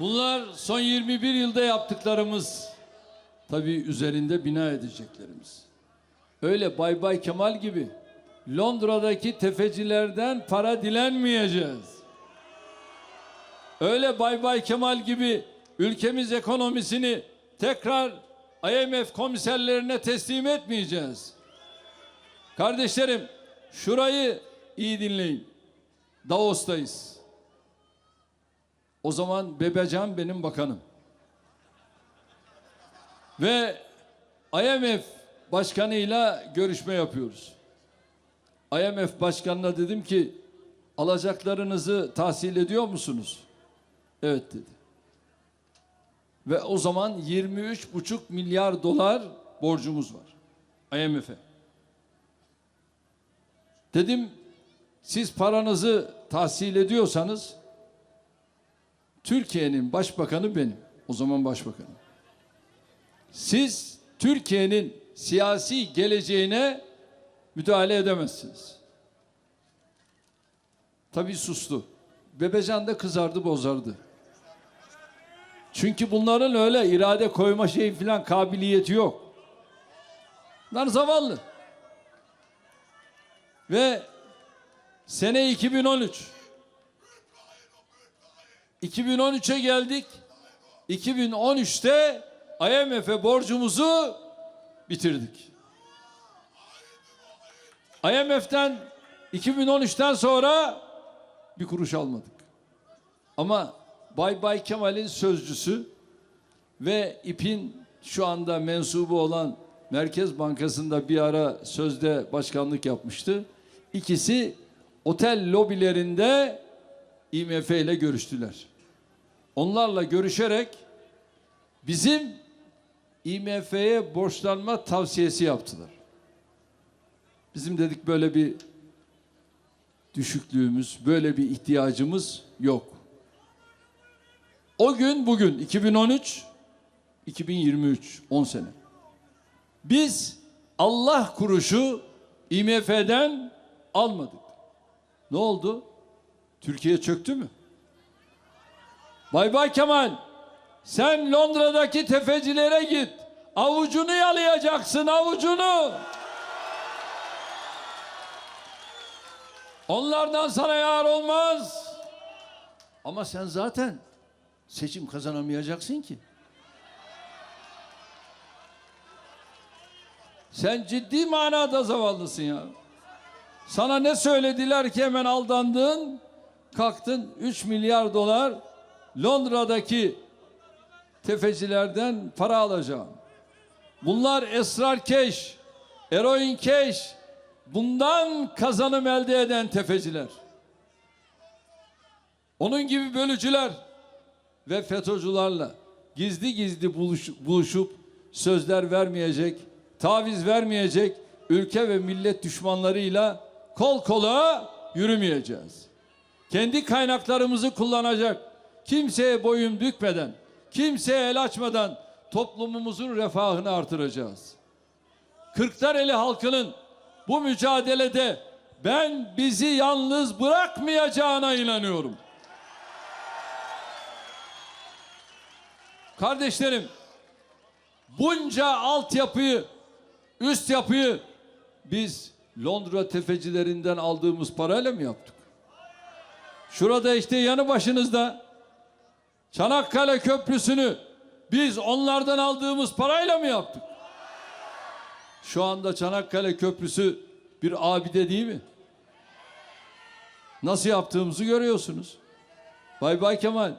Bunlar son 21 yılda yaptıklarımız. Tabii üzerinde bina edeceklerimiz. Öyle Bay Bay Kemal gibi Londra'daki tefecilerden para dilenmeyeceğiz. Öyle Bay Bay Kemal gibi ülkemiz ekonomisini tekrar IMF komiserlerine teslim etmeyeceğiz. Kardeşlerim şurayı iyi dinleyin. Davos'tayız. O zaman Bebecan benim bakanım. Ve IMF başkanıyla görüşme yapıyoruz. IMF başkanına dedim ki alacaklarınızı tahsil ediyor musunuz? Evet dedi. Ve o zaman 23,5 milyar dolar borcumuz var IMF'e. Dedim siz paranızı tahsil ediyorsanız Türkiye'nin başbakanı benim. O zaman başbakanım. Siz Türkiye'nin siyasi geleceğine müdahale edemezsiniz. Tabii sustu. Bebecan da kızardı bozardı. Çünkü bunların öyle irade koyma şeyi filan kabiliyeti yok. Bunlar zavallı. Ve sene 2013 2013'e geldik. 2013'te IMF'e borcumuzu bitirdik. IMF'den 2013'ten sonra bir kuruş almadık. Ama Bay Bay Kemal'in sözcüsü ve İP'in şu anda mensubu olan Merkez Bankası'nda bir ara sözde başkanlık yapmıştı. İkisi otel lobilerinde IMF ile görüştüler. Onlarla görüşerek bizim IMF'ye borçlanma tavsiyesi yaptılar. Bizim dedik böyle bir düşüklüğümüz, böyle bir ihtiyacımız yok. O gün bugün 2013 2023 10 sene. Biz Allah kuruşu IMF'den almadık. Ne oldu? Türkiye çöktü mü? Bay Bay Kemal sen Londra'daki tefecilere git. Avucunu yalayacaksın avucunu. Onlardan sana yar olmaz. Ama sen zaten seçim kazanamayacaksın ki. Sen ciddi manada zavallısın ya. Sana ne söylediler ki hemen aldandın, kalktın 3 milyar dolar Londra'daki tefecilerden para alacağım. Bunlar esrarkeş, eroinkeş, bundan kazanım elde eden tefeciler. Onun gibi bölücüler ve FETÖ'cülerle gizli gizli buluş, buluşup sözler vermeyecek, taviz vermeyecek ülke ve millet düşmanlarıyla kol kola yürümeyeceğiz. Kendi kaynaklarımızı kullanacak, kimseye boyun bükmeden, kimseye el açmadan toplumumuzun refahını artıracağız. Kırklareli halkının bu mücadelede ben bizi yalnız bırakmayacağına inanıyorum. Kardeşlerim, bunca altyapıyı, üst yapıyı biz Londra tefecilerinden aldığımız parayla mı yaptık? Şurada işte yanı başınızda Çanakkale Köprüsü'nü biz onlardan aldığımız parayla mı yaptık? Şu anda Çanakkale Köprüsü bir abide değil mi? Nasıl yaptığımızı görüyorsunuz. Bay Bay Kemal.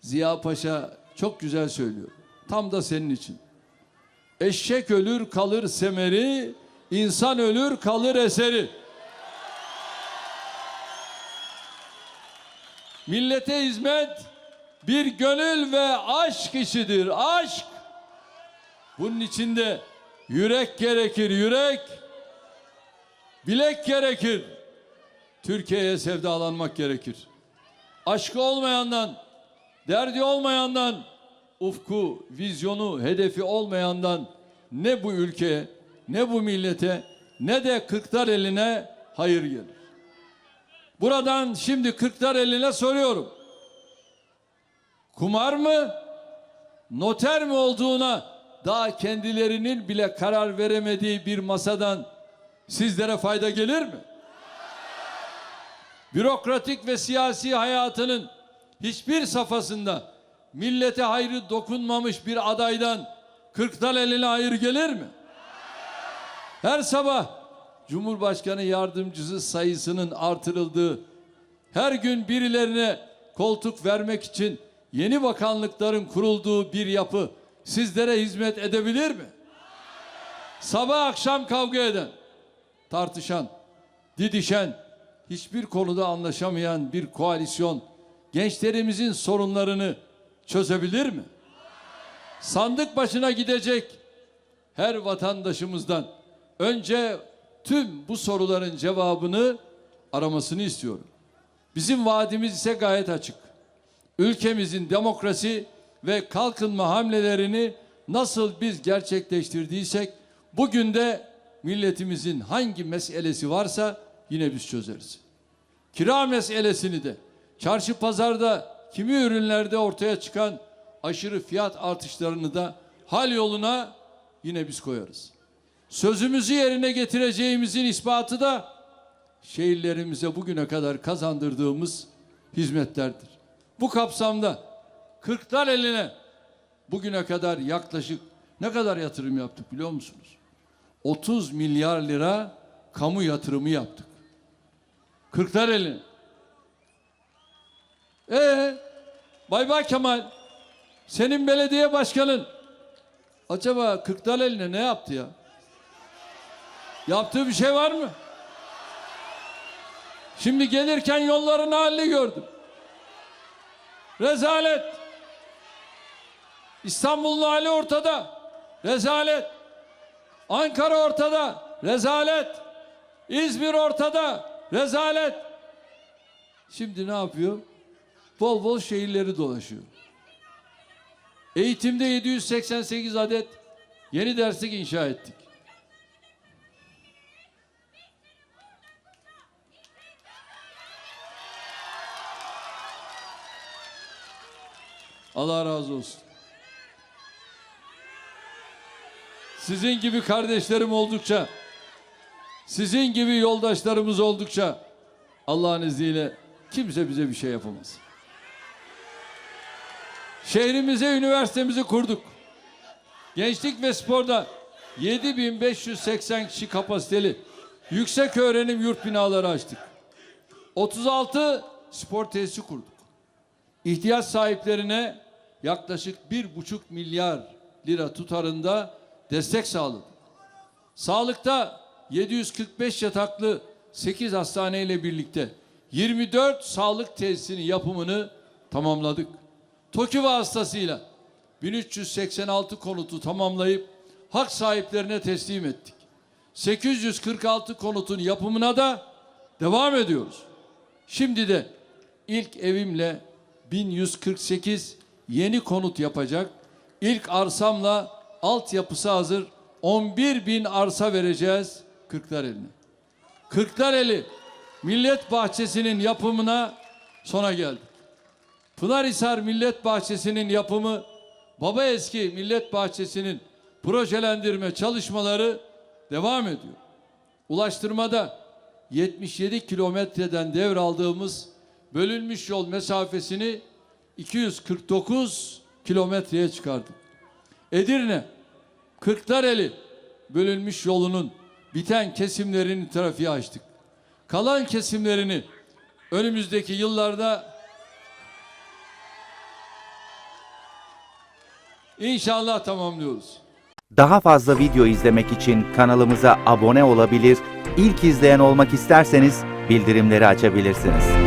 Ziya Paşa çok güzel söylüyor. Tam da senin için. Eşek ölür kalır semeri, insan ölür kalır eseri. Millete hizmet bir gönül ve aşk işidir. Aşk. Bunun içinde yürek gerekir, yürek. Bilek gerekir. Türkiye'ye sevdalanmak gerekir. Aşkı olmayandan, derdi olmayandan, ufku, vizyonu, hedefi olmayandan ne bu ülkeye, ne bu millete, ne de kırklar eline hayır gelir. Buradan şimdi kırklar eline soruyorum. kumar mı, noter mi olduğuna daha kendilerinin bile karar veremediği bir masadan sizlere fayda gelir mi? Bürokratik ve siyasi hayatının hiçbir safhasında millete hayrı dokunmamış bir adaydan kırktal eline hayır gelir mi? Her sabah Cumhurbaşkanı yardımcısı sayısının artırıldığı, her gün birilerine koltuk vermek için yeni bakanlıkların kurulduğu bir yapı sizlere hizmet edebilir mi? Sabah akşam kavga eden, tartışan, didişen, hiçbir konuda anlaşamayan bir koalisyon gençlerimizin sorunlarını çözebilir mi? Sandık başına gidecek her vatandaşımızdan önce tüm bu soruların cevabını aramasını istiyorum. Bizim vaadimiz ise gayet açık. Ülkemizin demokrasi ve kalkınma hamlelerini nasıl biz gerçekleştirdiysek bugün de milletimizin hangi meselesi varsa yine biz çözeriz. Kira meselesini de çarşı pazarda kimi ürünlerde ortaya çıkan aşırı fiyat artışlarını da hal yoluna yine biz koyarız. Sözümüzü yerine getireceğimizin ispatı da şehirlerimize bugüne kadar kazandırdığımız hizmetlerdir. Bu kapsamda kırklar eline bugüne kadar yaklaşık ne kadar yatırım yaptık biliyor musunuz? 30 milyar lira kamu yatırımı yaptık. Kırklar eline. Ee, Bay Bay Kemal, senin belediye başkanın acaba Kırklar eline ne yaptı ya? Yaptığı bir şey var mı? Şimdi gelirken yolların halini gördüm. Rezalet. İstanbul'un hali ortada. Rezalet. Ankara ortada. Rezalet. İzmir ortada. Rezalet. Şimdi ne yapıyor? Bol bol şehirleri dolaşıyor. Eğitimde 788 adet yeni derslik inşa ettik. Allah razı olsun. Sizin gibi kardeşlerim oldukça, sizin gibi yoldaşlarımız oldukça Allah'ın izniyle kimse bize bir şey yapamaz. Şehrimize üniversitemizi kurduk. Gençlik ve sporda 7580 kişi kapasiteli yüksek öğrenim yurt binaları açtık. 36 spor tesisi kurduk ihtiyaç sahiplerine yaklaşık bir buçuk milyar lira tutarında destek sağladık. Sağlıkta 745 yataklı 8 hastane ile birlikte 24 sağlık tesisinin yapımını tamamladık. TOKİ vasıtasıyla 1386 konutu tamamlayıp hak sahiplerine teslim ettik. 846 konutun yapımına da devam ediyoruz. Şimdi de ilk evimle 1148 yeni konut yapacak. İlk arsamla altyapısı hazır 11 bin arsa vereceğiz Kırklareli'ne. Kırklareli Millet Bahçesi'nin yapımına sona geldik. Pınarhisar Millet Bahçesi'nin yapımı Baba Eski Millet Bahçesi'nin projelendirme çalışmaları devam ediyor. Ulaştırmada 77 kilometreden devraldığımız bölünmüş yol mesafesini 249 kilometreye çıkardık. Edirne, Kırklareli bölünmüş yolunun biten kesimlerini trafiğe açtık. Kalan kesimlerini önümüzdeki yıllarda inşallah tamamlıyoruz. Daha fazla video izlemek için kanalımıza abone olabilir, ilk izleyen olmak isterseniz bildirimleri açabilirsiniz.